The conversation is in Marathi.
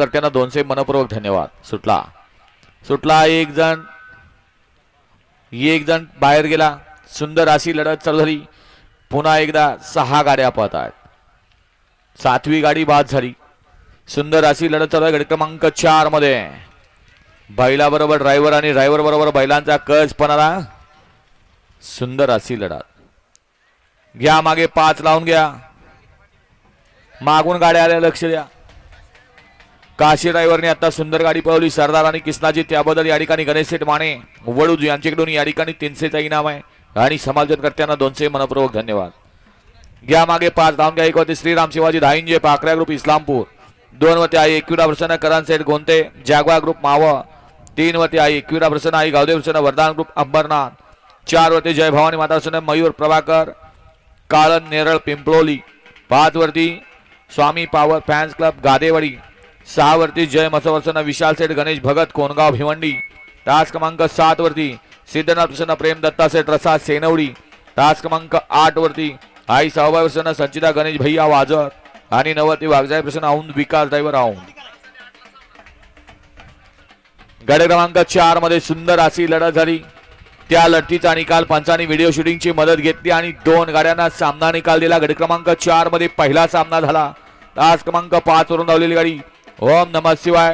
करताना दोनशे मनपूर्वक धन्यवाद. सुटला. सुटला एक जण एक जण बाहेर गेला. सुंदर अशी लढत चालू झाली. पुन्हा एकदा सहा गाड्या पळत आहेत. सातवी गाडी बाद झाली. सुंदर अशी लढत चालू आहे गट क्रमांक चारमध्ये. बैलाबरोबर ड्रायव्हर आणि ड्रायव्हर बरोबर बैलांचा कच पणाला सुंदर अशी लढत. घ्या मागे पाच लावून घ्या. मागून गाड्या आल्या लक्ष द्या. काशी ड्रायव्हरने आता सुंदर गाडी पळवली. सरदार आणि कृष्णाजी त्याबद्दल या ठिकाणी गणेश शेठ माने वडूज यांच्याकडून या ठिकाणी तीनशेचा इनाम आहे. आणि समालोचन दोनशे मनपूर्वक धन्यवाद. घ्या मागे पाच धावून घ्या. एक होते श्रीराम शिवाजी धाईंजे पाकऱ्या ग्रुप इस्लामपूर. दोन वरती आई एकविरा प्रसन्न करण सेठ गोंते जागवा ग्रुप माव तीन वरती आई एकविरा प्रसन्न आई गावदेव प्रसन्न वरदान ग्रुप अंबरनाथ. चार वरती जय भवानी माता प्रसन्न मयूर प्रभाकर काळन नेरळ पिंपळोली. पाच वरती Swami power fans club Gadewadi. सहा वरती जय मसवर्सन विशाल सेठ गणेश भगत कोणगाव भिवंडी. तास क्रमांक सात वरती सिद्धनाथ प्रसन्न प्रेम दत्ता सेठ रसा सेनवडी. तास क्रमांक आठ वरती आई सहाबाई प्रसन्न संचिता गणेश भैया वाजर आणि नवती वागजाय प्रसन्न औंध विकास ड्रायव्हर औंध. गड क्रमांक चारमध्ये सुंदर अशी लढत झाली. त्या लढतीचा निकाल पंचांनी व्हिडिओ शूटिंगची मदत घेतली आणि दोन गाड्यांना सामना निकाल दिला. गड क्रमांक चारमध्ये पहिला सामना झाला. तास क्रमांक पाच वरून धावलेली गाडी. ओम नमः शिवाय.